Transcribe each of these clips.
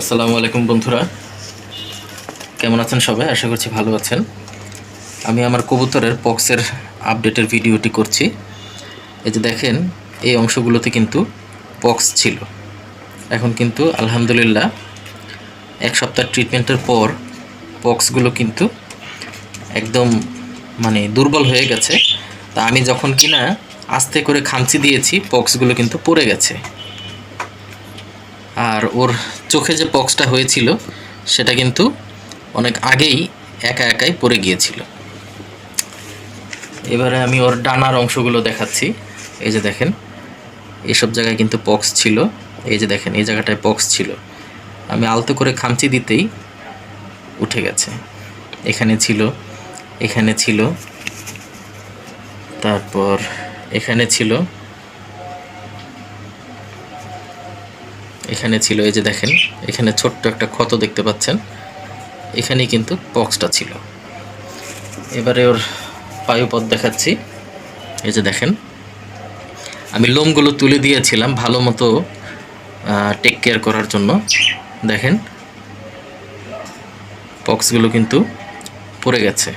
আসসালামু আলাইকুম বন্ধুরা। কেমন আছেন সবাই? আশা করছি ভালো আছেন। আমি আমার কবুতরের পক্সের আপডেটের ভিডিওটি করছি। এই যে দেখেন, এই অংশগুলোতে কিন্তু পক্স ছিল। এখন কিন্তু আলহামদুলিল্লাহ এক সপ্তাহ ট্রিটমেন্টের পর পক্সগুলো কিন্তু একদম মানে দুর্বল হয়ে গেছে। তা আমি যখন কিনা আস্তে করে খামচি দিয়েছি, পক্সগুলো কিন্তু পড়ে গেছে। আর ওর চোখে যে পক্সটা হয়েছিল, সেটা কিন্তু অনেক আগেই একা একাই পড়ে গিয়েছিল। এবারে আমি ওর ডানার অংশগুলো দেখাচ্ছি। এই যে দেখেন, এসব জায়গায় কিন্তু পক্স ছিল। এই যে দেখেন, এই জায়গাটায় পক্স ছিল। আমি আলতো করে খামচি দিতেই উঠে গেছে। এখানে ছিল এখানে ছিল, তারপর এখানে ছিল এখানে ছিল, এই যে দেখেন, এখানে ছোট্ট একটা ক্ষত দেখতে পাচ্ছেন। এখানেই কিন্তু পক্সটা ছিল। এবারে ওর পায়ুপথ দেখাচ্ছি। এই যে দেখেন, আমি লোমগুলো তুলে দিয়েছিলাম ভালো মতো টেক কেয়ার করার জন্য। দেখেন পক্সগুলো কিন্তু পড়ে গেছে।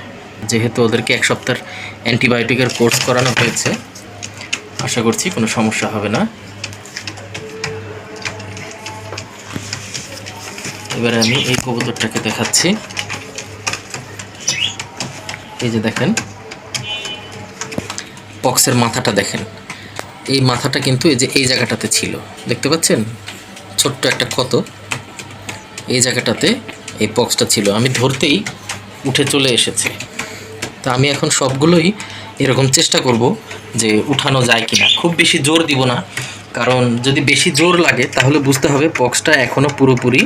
যেহেতু ওদেরকে এক সপ্তাহের অ্যান্টিবায়োটিকের কোর্স করানো হয়েছে, আশা করছি কোনো সমস্যা হবে না। এবারে আমি এই কবুতরটাকে দেখাচ্ছি। এই যে দেখেন পক্সের মাথাটা দেখেন। এই মাথাটা কিন্তু এই যে এই জায়গাটাতে ছিল, দেখতে পাচ্ছেন? ছোট্ট একটা ক্ষত। এই জায়গাটাতে এই পক্সটা ছিল। আমি ধরতেই উঠে চলে এসেছে। তা আমি এখন সবগুলোই এরকম চেষ্টা করব যে উঠানো যায় কিনা। খুব বেশি জোর দিব না, কারণ যদি বেশি জোর লাগে, তাহলে বুঝতে হবে পক্সটা এখনও পুরোপুরি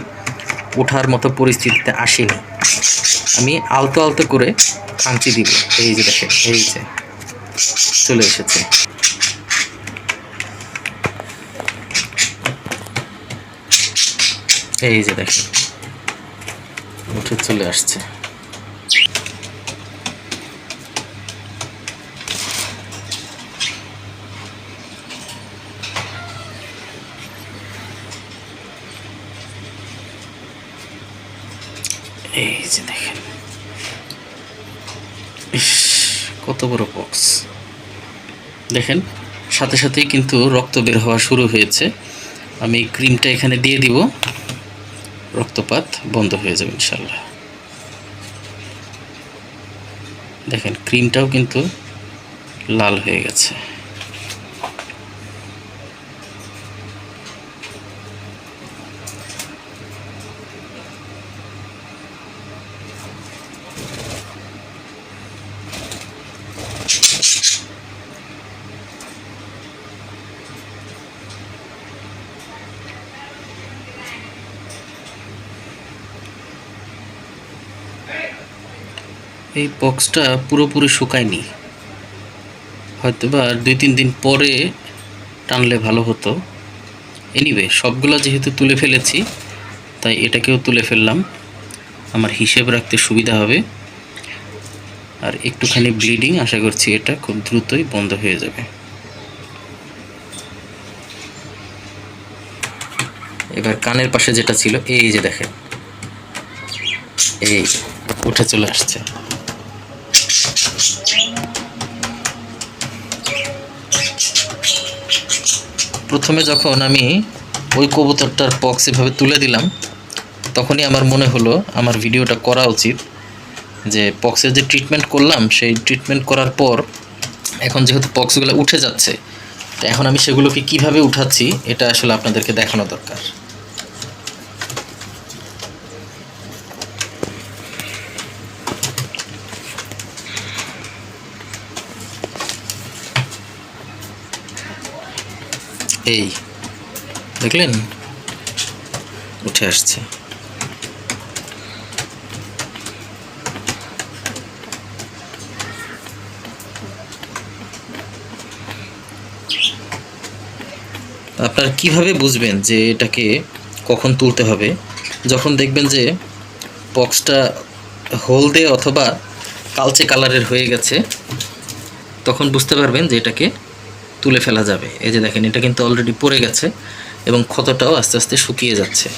ওঠার মতো পরিস্থিতিতে আসেনি। আমি আলতো আলতো করে খামচি দিব। এই যে দেখে এই যে চলে এসেছে। এই যে দেখে উঠে চলে আসছে। এই যে দেখেন। ইস, কত বড় বক্স দেখেন, সাথে সাথেই কিন্তু রক্ত বের হওয়া শুরু হয়েছে। আমি ক্রিমটা এখানে দিয়ে দিব। রক্তপাত বন্ধ হয়ে যাবে ইনশাল্লাহ দেখেন ক্রিমটাও কিন্তু লাল হয়ে গেছে। এই বক্সটা পুরোপুরি শুকায়নি। হয়তো বা দুই তিন দিন পরে টানলে ভালো হতো। এনিওয়ে সবগুলো যেহেতু তুলে ফেলেছি, তাই এটাকেও তুলে ফেললাম। আমার হিসেব রাখতে সুবিধা হবে। আর একটুখানি ব্লিডিং আশা করছি এটা খুব দ্রুতই বন্ধ হয়ে যাবে। এবার কানের পাশে যেটা ছিল, এই যে দেখেন। এই, উঠে চলে আসছে। প্রথমে যখন আমি ওই কবুতরটার পক্স এভাবে তুলে দিলাম, তখনই আমার মনে হলো আমার ভিডিওটা করা উচিত যে পক্সের যে ট্রিটমেন্ট করলাম, সেই ট্রিটমেন্ট করার পর এখন যেহেতু পক্সগুলো উঠে যাচ্ছে, তো এখন আমি সেগুলোকে কীভাবে উঠাচ্ছি, এটা আসলে আপনাদেরকে দেখানো দরকার। এই, দেখলেন? উঠে আসছে। আপনার কীভাবে বুঝবেন যে এটাকে কখন তুলতে হবে? যখন দেখবেন যে বক্সটা হলদে অথবা কালচে কালারের হয়ে গেছে, তখন বুঝতে পারবেন যে এটাকে তুলে ফেলা যাবে। এই যে দেখেন, এটা কিন্তু অলরেডি পড়ে গেছে এবং ক্ষতটাও আস্তে আস্তে শুকিয়ে যাচ্ছে।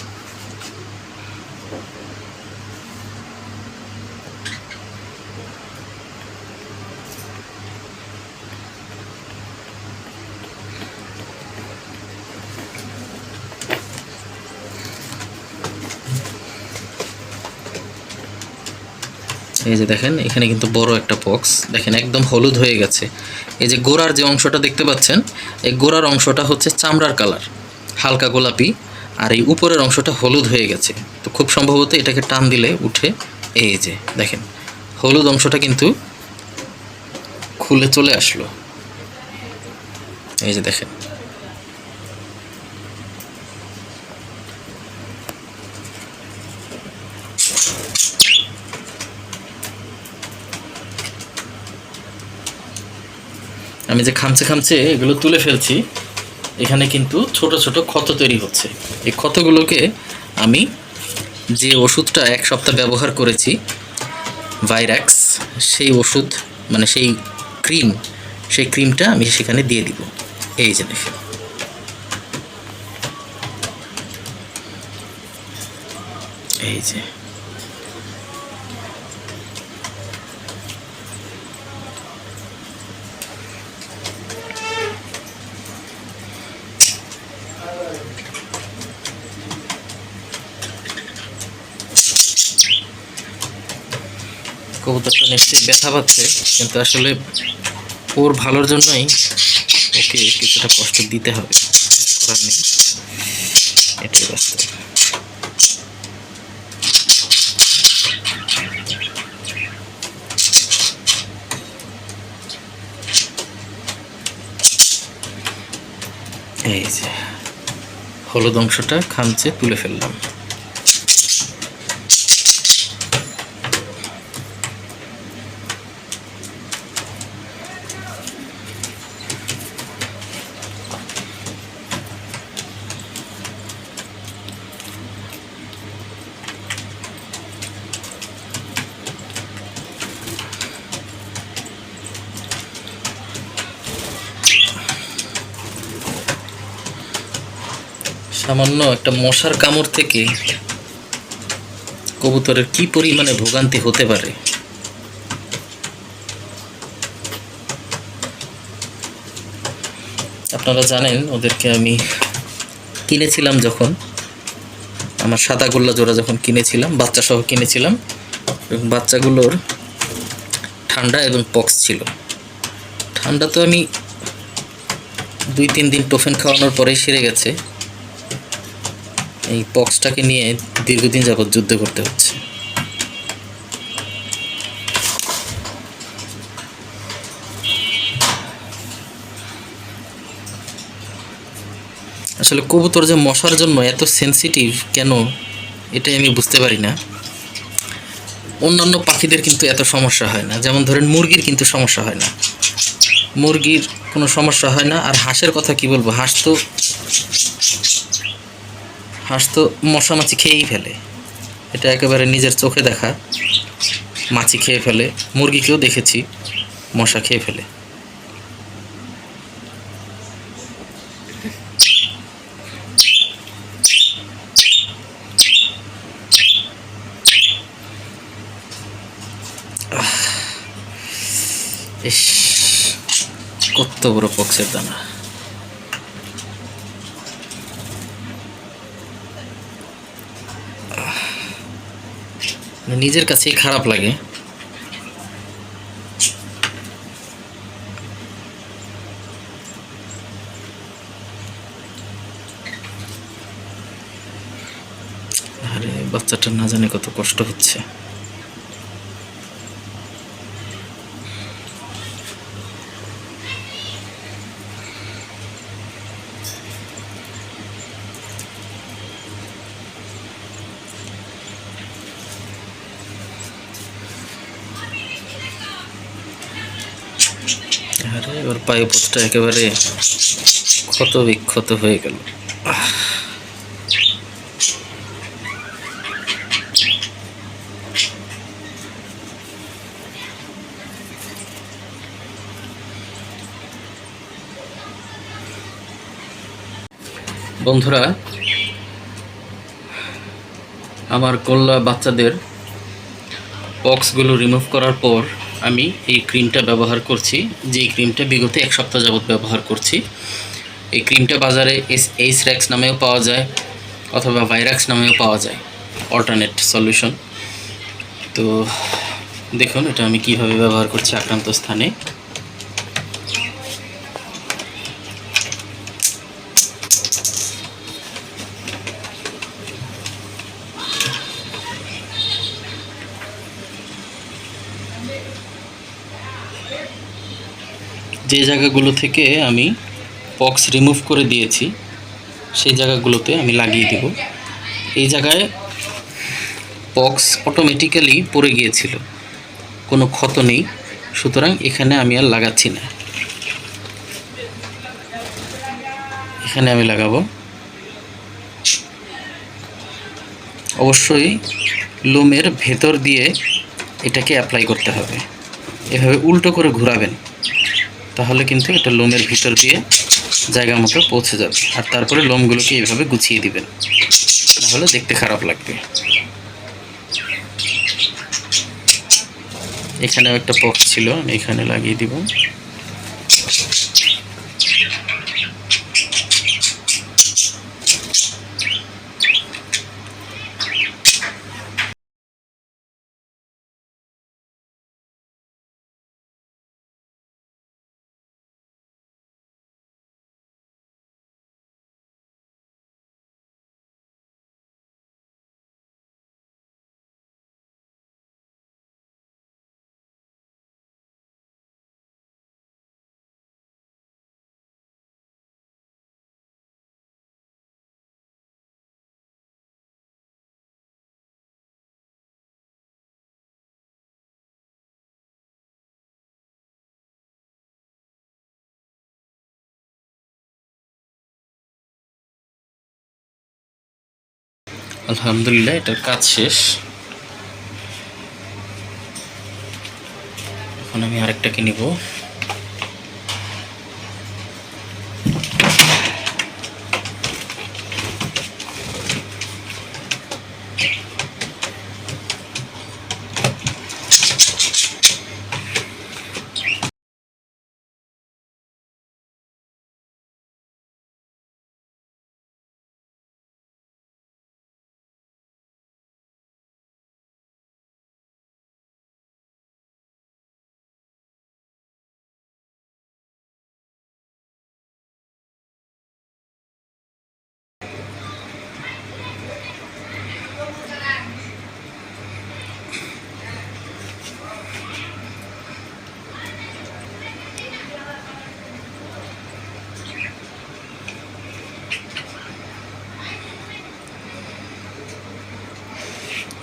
এই যে দেখেন, এখানে কিন্তু বড় একটা বক্স দেখেন, একদম হলুদ হয়ে গেছে। এই যে গোড়ার যে অংশটা দেখতে পাচ্ছেন, এই গোড়ার অংশটা হচ্ছে চামড়ার কালার হালকা গোলাপি, আর এই উপরের অংশটা হলুদ হয়ে গেছে। তো খুব সম্ভবত এটাকে টান দিলে উঠে এই যে, দেখেন, হলুদ অংশটা কিন্তু খুলে চলে আসলো। এই যে দেখেন আমি যে খামচে খামচে এগুলো তুলে ফেলছি, এখানে কিন্তু ছোট ছোট ক্ষত তৈরি হচ্ছে। এই ক্ষতগুলোকে আমি যে ওষুধটা এক সপ্তাহ ব্যবহার করেছি ভাইরাক্স সেই ওষুধ মানে সেই ক্রিম, সেই ক্রিমটা আমি সেখানে দিয়ে দিব। এই যে দেখেন। এই যে। কবুতরটা নিশ্চয়ই ব্যথা পাচ্ছে, কিন্তু আসলে ওর ভালোর জন্যই ওকে কিছুটা কষ্ট দিতে হবে। করার নেই। এটাই বাস্তব। এই যে, হলুদ অংশটা খামচে তুলে ফেললাম। সামান্য একটা মশার কামড় থেকে কবুতরের কি পরিমাণে ভোগান্তি হতে পারে? আপনারা জানেন, ওদেরকে আমি কিনেছিলাম যখন, আমার সাদা গোল্লা জোড়া যখন কিনেছিলাম বাচ্চা সহ কিনেছিলাম, এবং বাচ্চাগুলোর ঠান্ডা এবং পক্স ছিল। ঠান্ডা তো আমি দুই তিন দিন টোফেন খাওয়ানোর পরেই সেরে গেছে। এই পক্সটাকে নিয়ে দীর্ঘদিন যাবৎ যুদ্ধ করতে হচ্ছে। আসলে কবুতর যে মশার জন্য এত সেন্সিটিভ কেন, এটাই আমি বুঝতে পারি না। অন্যান্য পাখিদের কিন্তু এত সমস্যা হয় না। যেমন ধরেন মুরগির কিন্তু সমস্যা হয় না। মুরগির কোনো সমস্যা হয় না। আর হাঁসের কথা কি বলব? হাঁস তো হাঁস তো মশা মাছি খেয়েই ফেলে। এটা একেবারে নিজের চোখে দেখা। মাছি খেয়ে ফেলে। মুরগিকেও দেখেছি মশা খেয়ে ফেলে। কত বড় পক্সের দানা। নিজের কাছেই খারাপ লাগে। আরে বাচ্চাটা না জানে কত কষ্ট হচ্ছে। আরে ওর পায়ে পোস্টটা একেবারে ক্ষত বিক্ষত হয়ে গেল। বন্ধুরা, আমার কল্লা বাচ্চাদের পক্সগুলো রিমুভ করার পর আমি এই ক্রিমটা ব্যবহার করছি, যে ক্রিমটা বিগত এক সপ্তাহ যাবত ব্যবহার করছি। এই ক্রিমটা বাজারে এস এইস র্যাক্স নামেও পাওয়া যায়, অথবা ভাইরাক্স নামেও পাওয়া যায় অল্টারনেট সলিউশন তো দেখুন, এটা আমি কীভাবে ব্যবহার করছি আক্রান্ত স্থানে। যে জায়গাগুলো থেকে আমি পক্স রিমুভ করে দিয়েছি, সেই জায়গাগুলোতে আমি লাগিয়ে দেব। এই জায়গায় পক্স অটোমেটিক্যালি পড়ে গিয়েছিল। কোনো ক্ষত নেই, সুতরাং এখানে আমি আর লাগাচ্ছি না। এখানে আমি লাগাবো। অবশ্যই লোমের ভেতর দিয়ে এটাকে অ্যাপ্লাই করতে হবে। এভাবে উল্টো করে ঘোরাবেন। তাহলে কিন্তু এটা লোমের ভিতর দিয়ে জায়গা মতো পৌঁছে যাবে। আর তারপরে লোমগুলোকে এইভাবে গুছিয়ে দিবেন। তাহলে দেখতে খারাপ লাগবে। এখানেও একটা পক্স ছিল, আমি এখানে লাগিয়ে দিব। আলহামদুলিল্লাহ এটার কাজ শেষ। এখন আমি আরেকটাকে নিব।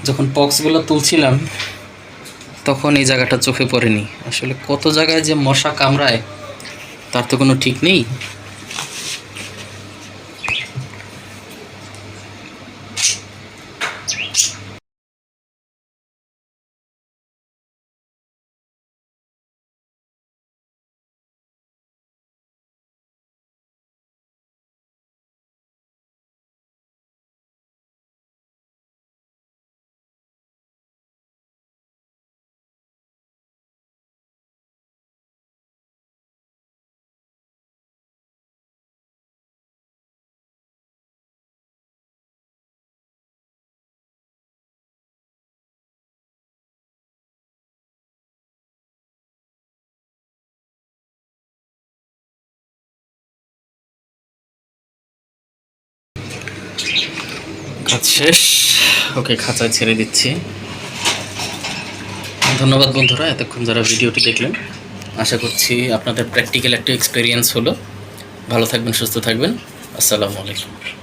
যখন পক্সগুলো তুলছিলাম, তখন এই জায়গাটা চোখে পড়েনি। আসলে কত জায়গায় যে মশা কামড়ায়, তার তো কোনো ঠিক নেই। কাজ শেষ। ওকে খাঁচায় ছেড়ে দিচ্ছি। ধন্যবাদ বন্ধুরা, এতক্ষণ যারা ভিডিওটি দেখলেন। আশা করছি আপনাদের প্র্যাকটিক্যাল একটা এক্সপিরিয়েন্স হলো। ভালো থাকবেন, সুস্থ থাকবেন। আসসালামু আলাইকুম।